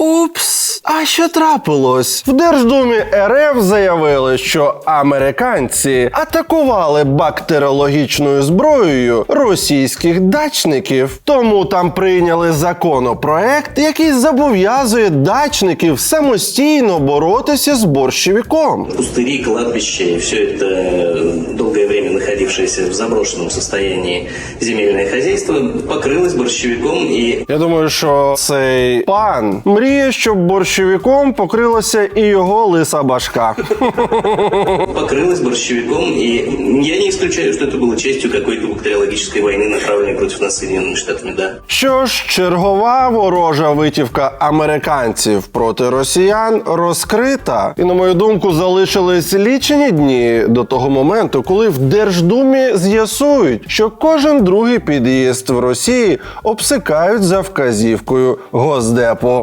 Oops. а що трапилось? В Держдумі РФ заявили, що американці атакували бактеріологічною зброєю російських дачників. Тому там прийняли законопроект, який зобов'язує дачників самостійно боротися з борщовиком. Пустыри, кладбища и все это э, долгое время находившееся в заброшенном состоянии земельное хозяйство покрылось борщевиком и Я думаю, що цей пан мріє, щоб борщовиком покрилася і його лиса башка. покрылось борщевиком, и я не исключаю, что это было частью какой-то бактериологической войны, направленной против нас Соединенными Штатами, да. Що ж, чергова ворожа витівка американців проти росіян розкрита. І на мою думку, залишились лічені дні до того моменту, коли в Держдумі з'ясують, що кожен другий під'їзд в Росії обсикають за вказівкою Госдепу.